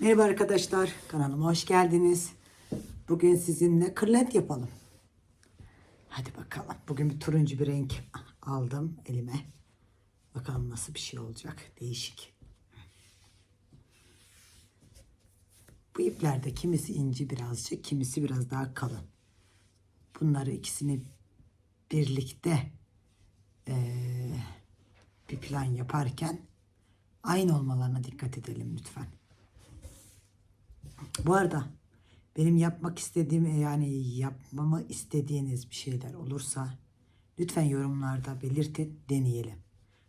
Merhaba arkadaşlar, kanalıma hoş geldiniz. Bugün sizinle kırlent yapalım. Hadi bakalım. Bugün bir turuncu bir renk aldım elime. Bakalım nasıl bir şey olacak. Değişik. Bu iplerde kimisi ince birazcık, kimisi biraz daha kalın. Bunları ikisini birlikte eee, bir plan yaparken aynı olmalarına dikkat edelim lütfen. Bu arada benim yapmak istediğim yani yapmamı istediğiniz bir şeyler olursa lütfen yorumlarda belirtin deneyelim.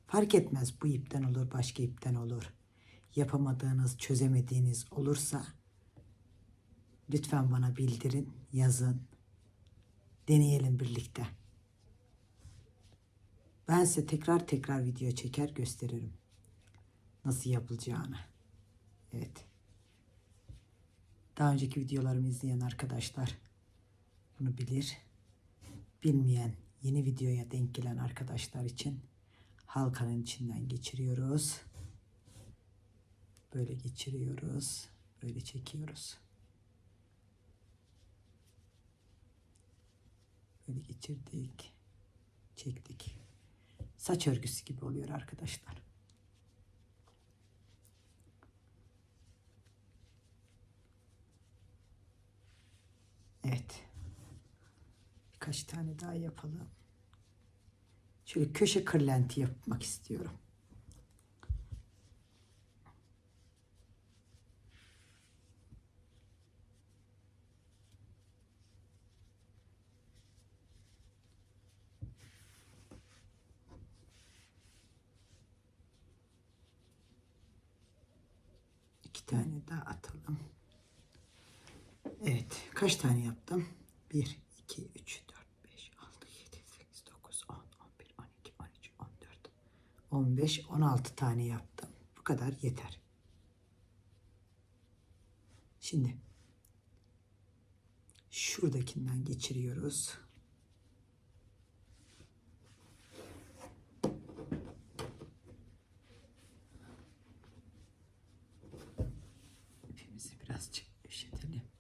Fark etmez bu ipten olur başka ipten olur. Yapamadığınız çözemediğiniz olursa lütfen bana bildirin yazın deneyelim birlikte. Ben size tekrar tekrar video çeker gösteririm. Nasıl yapılacağını. Evet. Daha önceki videolarımı izleyen arkadaşlar bunu bilir. Bilmeyen yeni videoya denk gelen arkadaşlar için halkanın içinden geçiriyoruz. Böyle geçiriyoruz. Böyle çekiyoruz. Böyle geçirdik. Çektik. Saç örgüsü gibi oluyor arkadaşlar. Evet. Birkaç tane daha yapalım. Şöyle köşe kırlenti yapmak istiyorum. İki tane daha atalım. Evet. Kaç tane yaptım? 1, 2, 3, 4, 5, 6, 7, 8, 9, 10, 11, 12, 13, 14, 15, 16 tane yaptım. Bu kadar yeter. Şimdi şuradakinden geçiriyoruz. İpimizi birazcık üşütelim.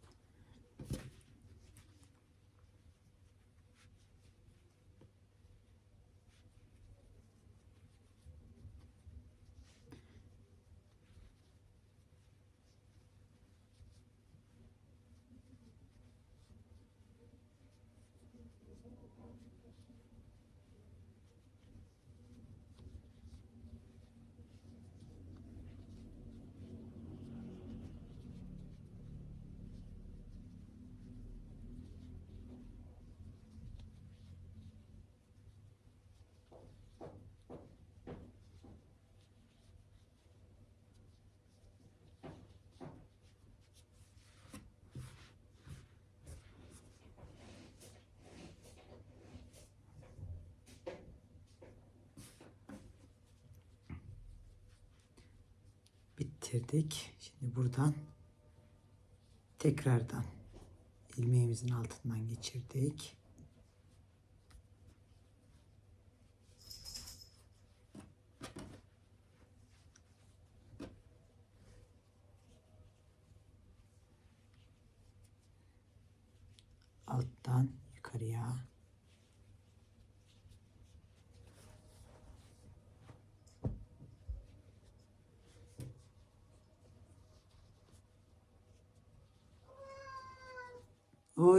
Bitirdik. Şimdi buradan tekrardan ilmeğimizin altından geçirdik.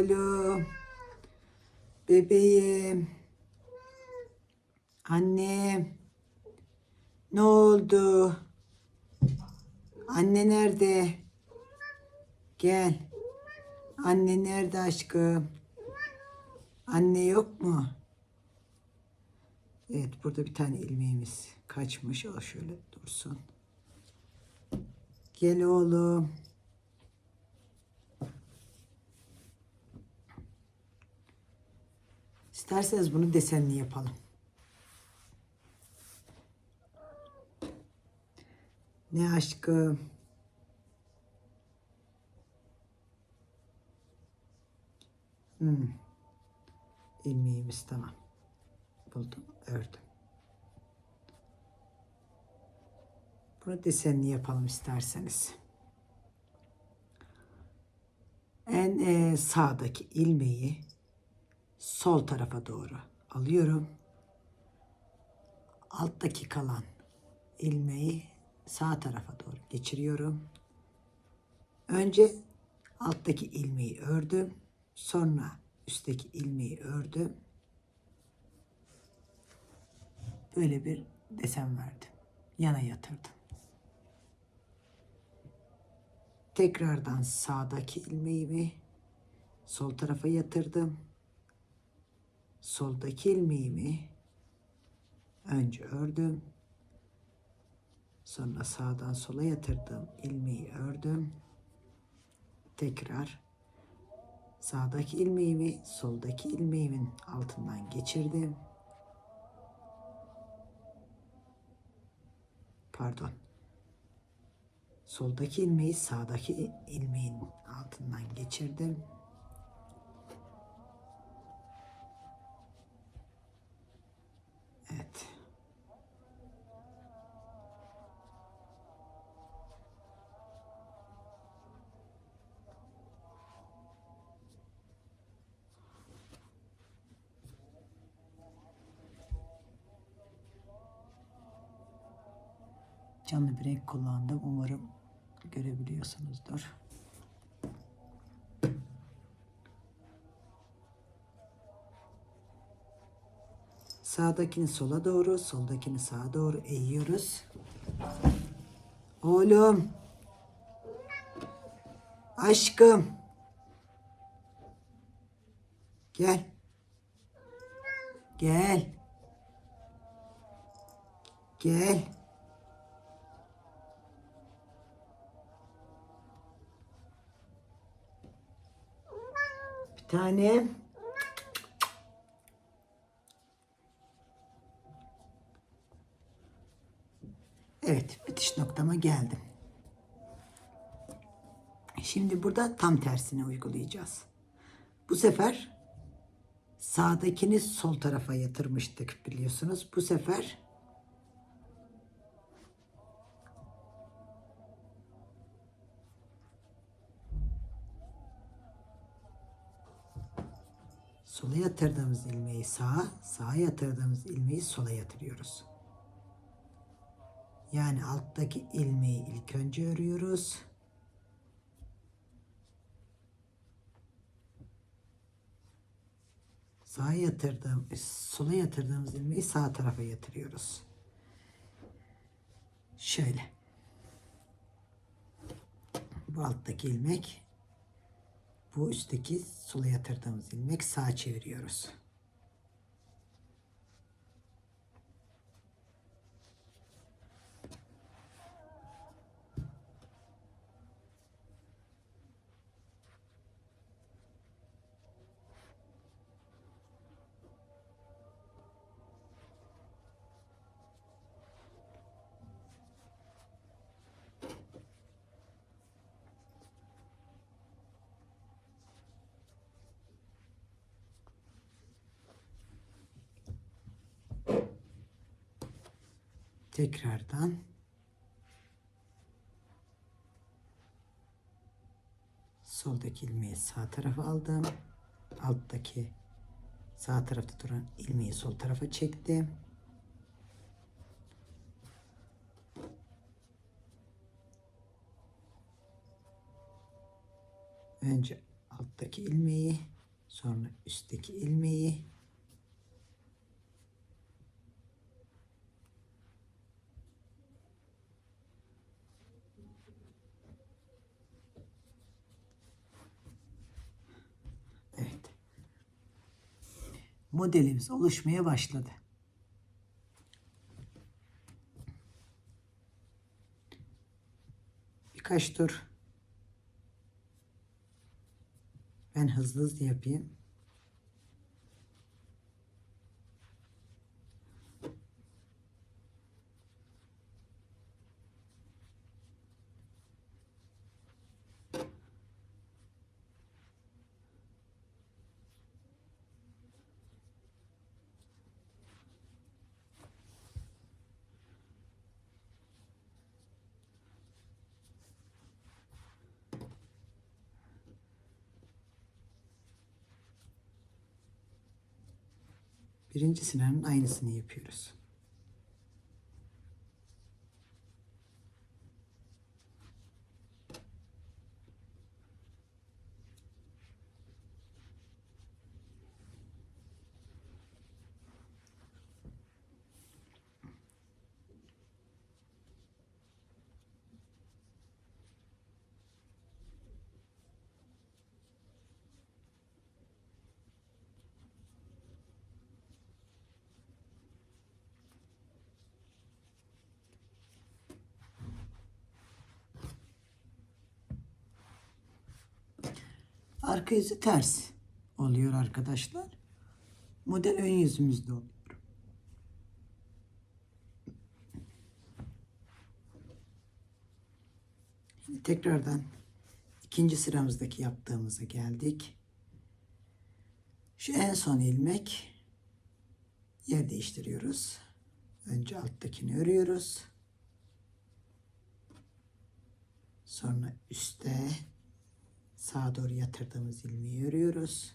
Oğlum. Bebeğim. Annem. Ne oldu? Anne nerede? Gel. Anne nerede aşkım? Anne yok mu? Evet burada bir tane ilmeğimiz kaçmış. O şöyle dursun. Gel oğlum. İsterseniz bunu desenli yapalım. Ne aşkım. Hmm. İlmeğimiz tamam. Buldum, ördüm. Bunu desenli yapalım isterseniz. En e, sağdaki ilmeği sol tarafa doğru alıyorum. Alttaki kalan ilmeği sağ tarafa doğru geçiriyorum. Önce alttaki ilmeği ördüm. Sonra üstteki ilmeği ördüm. Böyle bir desen verdim. Yana yatırdım. Tekrardan sağdaki ilmeğimi sol tarafa yatırdım. Soldaki ilmeğimi önce ördüm. Sonra sağdan sola yatırdım. ilmeği ördüm. Tekrar sağdaki ilmeğimi soldaki ilmeğimin altından geçirdim. Pardon. Soldaki ilmeği sağdaki ilmeğin altından geçirdim. Evet. Canlı bir renk kullandım. Umarım görebiliyorsunuzdur. Sağdakini sola doğru, soldakini sağa doğru eğiyoruz. Oğlum. Aşkım. Gel. Gel. Gel. Bir tane. Evet, bitiş noktama geldim. Şimdi burada tam tersini uygulayacağız. Bu sefer sağdakini sol tarafa yatırmıştık biliyorsunuz. Bu sefer sola yatırdığımız ilmeği sağa, sağa yatırdığımız ilmeği sola yatırıyoruz. Yani alttaki ilmeği ilk önce örüyoruz. Sağa yatırdığım, sola yatırdığımız ilmeği sağ tarafa yatırıyoruz. Şöyle. Bu alttaki ilmek, bu üstteki sola yatırdığımız ilmek sağa çeviriyoruz. Tekrardan soldaki ilmeği sağ tarafa aldım. Alttaki sağ tarafta duran ilmeği sol tarafa çektim. Önce alttaki ilmeği, sonra üstteki ilmeği Evet. Modelimiz oluşmaya başladı. Birkaç tur ben hızlı hızlı yapayım. Birinci sıranın aynısını yapıyoruz. Arka yüzü ters oluyor arkadaşlar. Model ön yüzümüzde oluyor. Şimdi tekrardan ikinci sıramızdaki yaptığımıza geldik. Şu en son ilmek yer değiştiriyoruz. Önce alttakini örüyoruz. Sonra üste sağa doğru yatırdığımız ilmeği örüyoruz.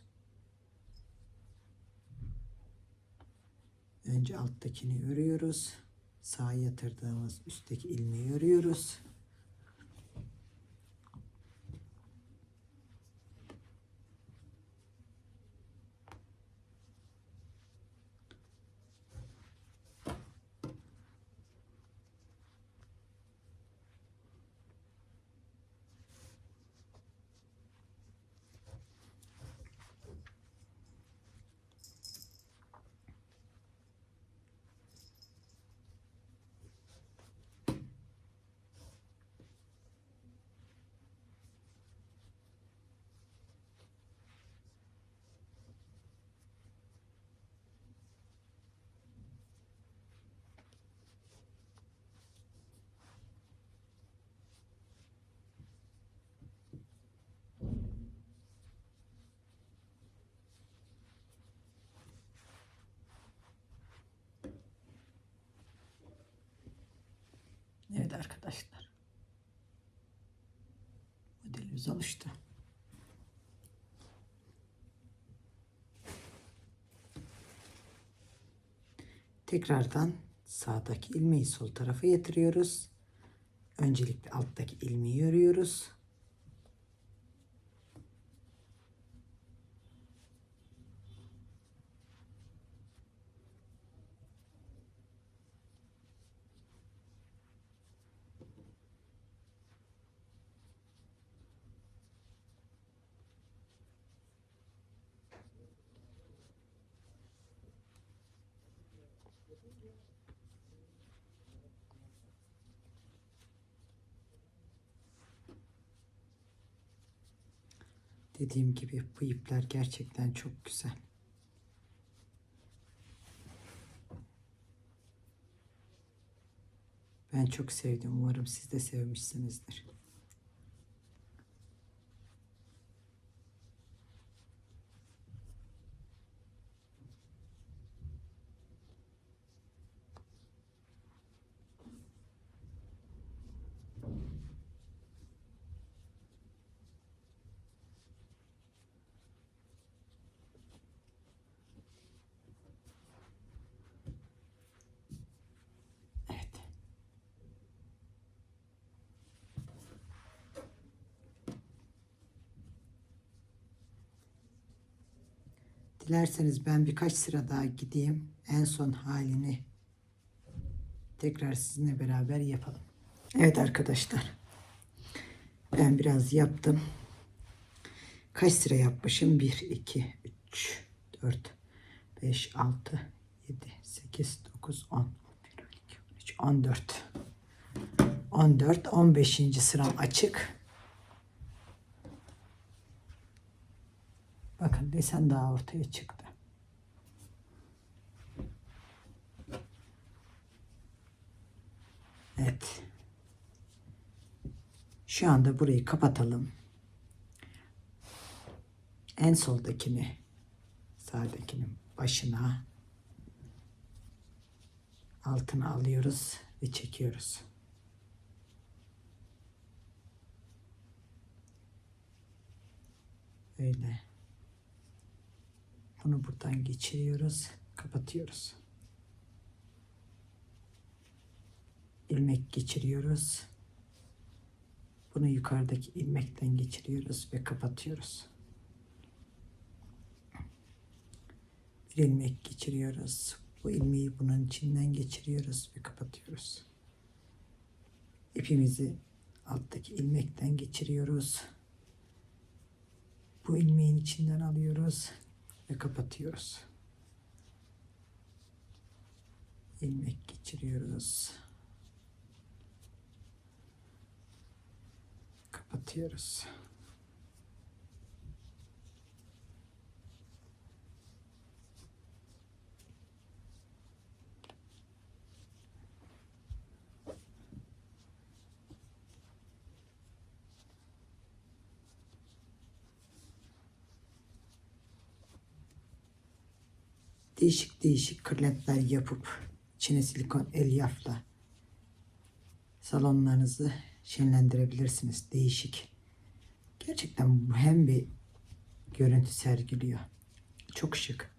Önce alttakini örüyoruz. Sağa yatırdığımız üstteki ilmeği örüyoruz. Evet arkadaşlar. Modelimiz oluştu. Tekrardan sağdaki ilmeği sol tarafa yatırıyoruz. Öncelikle alttaki ilmeği örüyoruz. Dediğim gibi bu ipler gerçekten çok güzel. Ben çok sevdim. Umarım siz de sevmişsinizdir. Evet. Dilerseniz ben birkaç sıra daha gideyim. En son halini tekrar sizinle beraber yapalım. Evet arkadaşlar. Ben biraz yaptım. Kaç sıra yapmışım? 1, 2, 3, 4, 5, 6, 7, 8, 9, 10, 11, 12, 13, 14. 14, 15. sıram açık. Bakın desen daha ortaya çıktı. Evet. Şu anda burayı kapatalım. En soldakini sağdakinin başına altına alıyoruz ve çekiyoruz. Öyle. Bunu buradan geçiriyoruz. Kapatıyoruz. ilmek geçiriyoruz. Bunu yukarıdaki ilmekten geçiriyoruz ve kapatıyoruz. Bir ilmek geçiriyoruz. Bu ilmeği bunun içinden geçiriyoruz ve kapatıyoruz. İpimizi alttaki ilmekten geçiriyoruz. Bu ilmeğin içinden alıyoruz ve kapatıyoruz. ilmek geçiriyoruz. Kapatıyoruz. Değişik değişik kırlentler yapıp içine silikon elyafla salonlarınızı şenlendirebilirsiniz. Değişik. Gerçekten hem bir görüntü sergiliyor. Çok şık.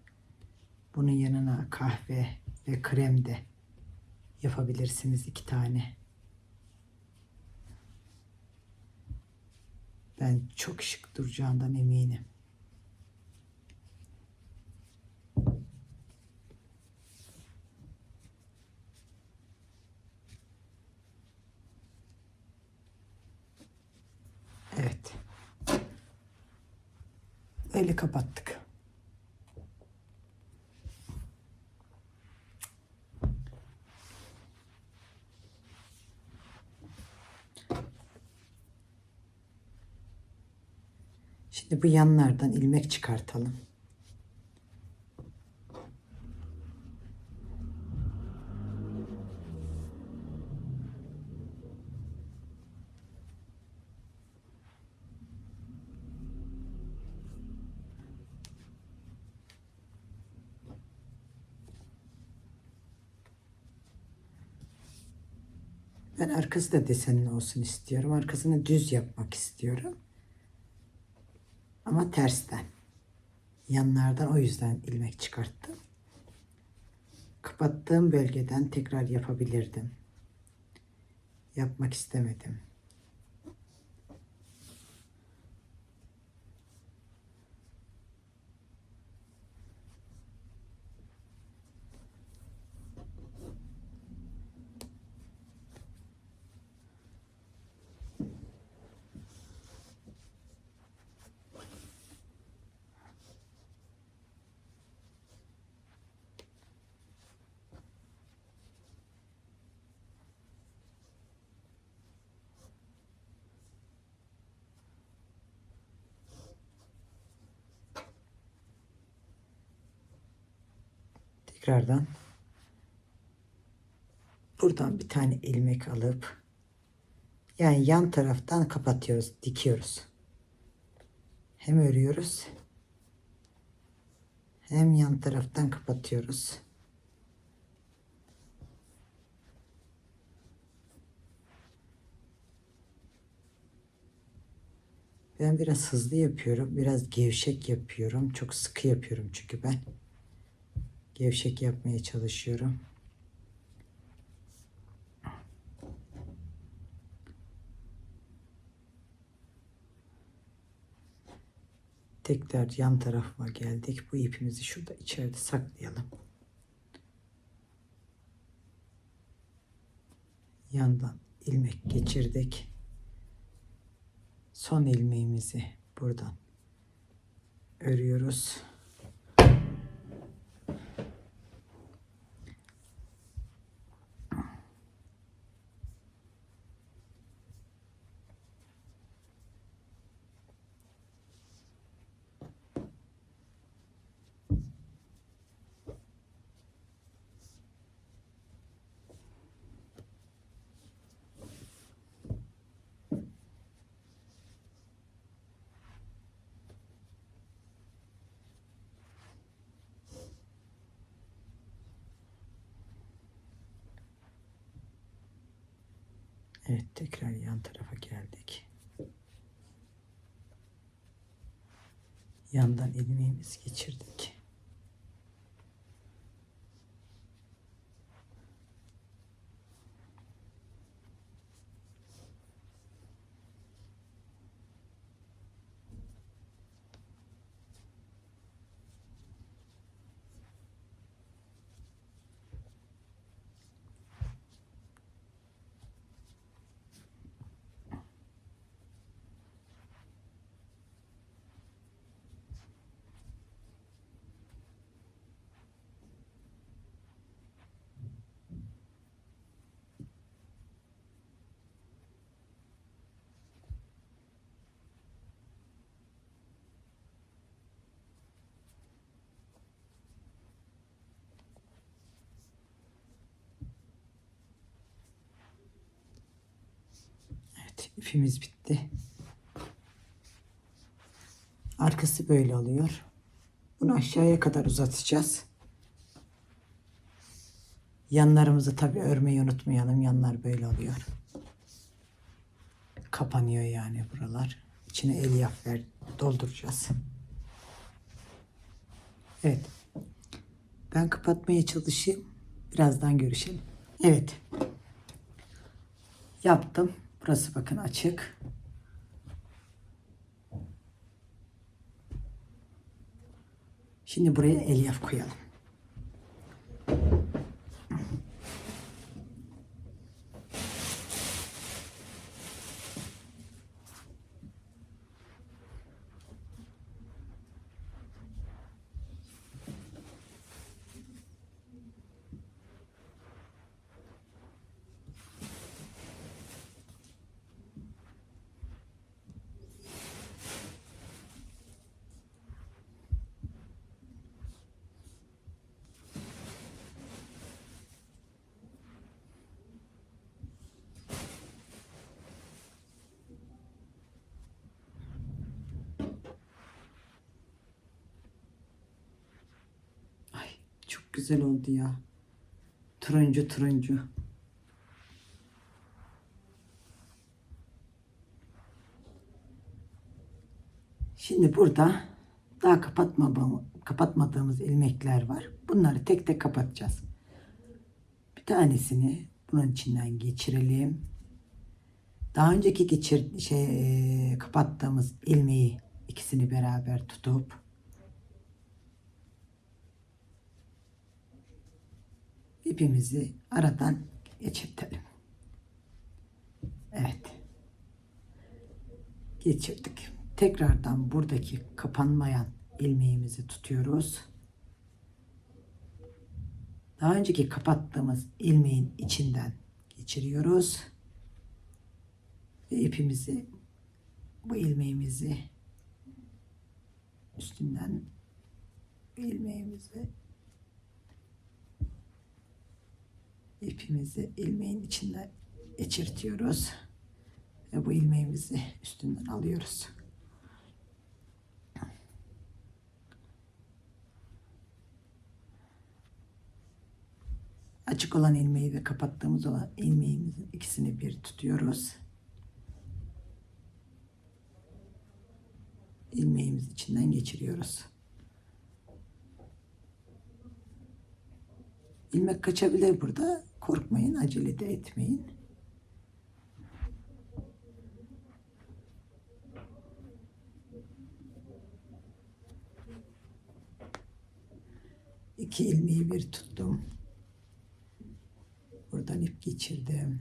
Bunun yanına kahve ve krem de yapabilirsiniz iki tane. Ben çok şık duracağından eminim. Evet. Eli kapattık. Şimdi bu yanlardan ilmek çıkartalım. Ben arkası da desenli olsun istiyorum. Arkasını düz yapmak istiyorum. Ama tersten. Yanlardan o yüzden ilmek çıkarttım. Kapattığım bölgeden tekrar yapabilirdim. Yapmak istemedim. Tekrardan buradan bir tane ilmek alıp yani yan taraftan kapatıyoruz, dikiyoruz. Hem örüyoruz hem yan taraftan kapatıyoruz. Ben biraz hızlı yapıyorum, biraz gevşek yapıyorum. Çok sıkı yapıyorum çünkü ben gevşek yapmaya çalışıyorum. Tekrar yan tarafa geldik. Bu ipimizi şurada içeride saklayalım. Yandan ilmek geçirdik. Son ilmeğimizi buradan örüyoruz. Evet tekrar yan tarafa geldik. Yandan ilmeğimizi geçirdik. İpimiz bitti. Arkası böyle oluyor. Bunu aşağıya kadar uzatacağız. Yanlarımızı tabii örmeyi unutmayalım. Yanlar böyle oluyor. Kapanıyor yani buralar. İçine elyaf ver, dolduracağız. Evet. Ben kapatmaya çalışayım. Birazdan görüşelim. Evet. Yaptım. Burası bakın açık. Şimdi buraya elyaf koyalım. Güzel oldu ya. Turuncu turuncu. Şimdi burada daha kapatma, kapatmadığımız ilmekler var. Bunları tek tek kapatacağız. Bir tanesini bunun içinden geçirelim. Daha önceki geçir şey kapattığımız ilmeği ikisini beraber tutup ipimizi aradan geçirtelim. Evet. Geçirdik. Tekrardan buradaki kapanmayan ilmeğimizi tutuyoruz. Daha önceki kapattığımız ilmeğin içinden geçiriyoruz. Ve ipimizi bu ilmeğimizi üstünden ilmeğimizi ipimizi ilmeğin içine geçirtiyoruz ve bu ilmeğimizi üstünden alıyoruz. Açık olan ilmeği ve kapattığımız olan ilmeğimizin ikisini bir tutuyoruz. ilmeğimiz içinden geçiriyoruz. İlmek kaçabilir burada. Korkmayın, acele de etmeyin. İki ilmeği bir tuttum. Buradan ip geçirdim.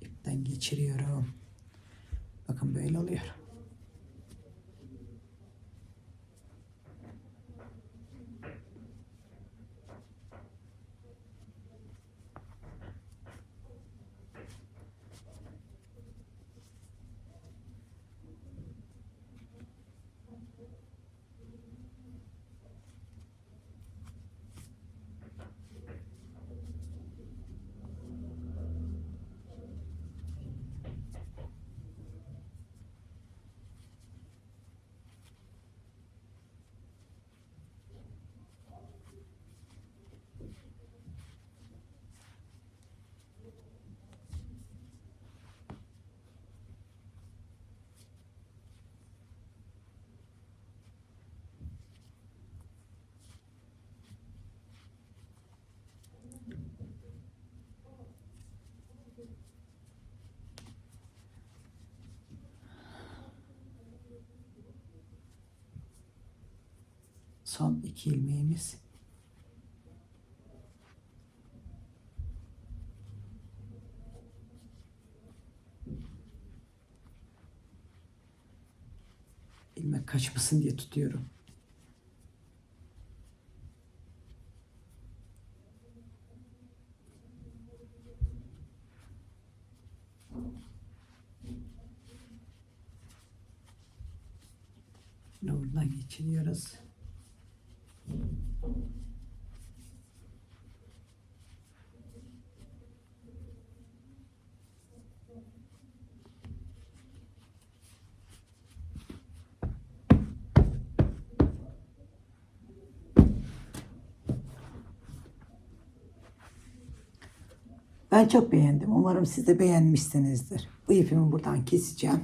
İpten geçiriyorum. Bakın böyle oluyor. Son iki ilmeğimiz. İlmek kaçmasın diye tutuyorum. Şimdi buradan Ben çok beğendim. Umarım siz de beğenmişsinizdir. Bu ipimi buradan keseceğim.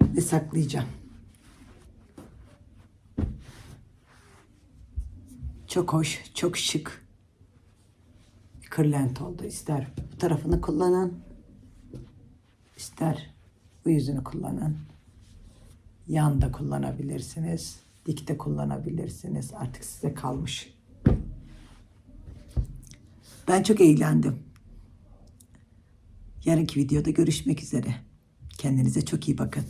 Ve saklayacağım. Çok hoş, çok şık. Kırlent oldu. İster bu tarafını kullanın. ister bu yüzünü kullanın. Yanda kullanabilirsiniz. Dikte kullanabilirsiniz. Artık size kalmış. Ben çok eğlendim. Yarınki videoda görüşmek üzere. Kendinize çok iyi bakın.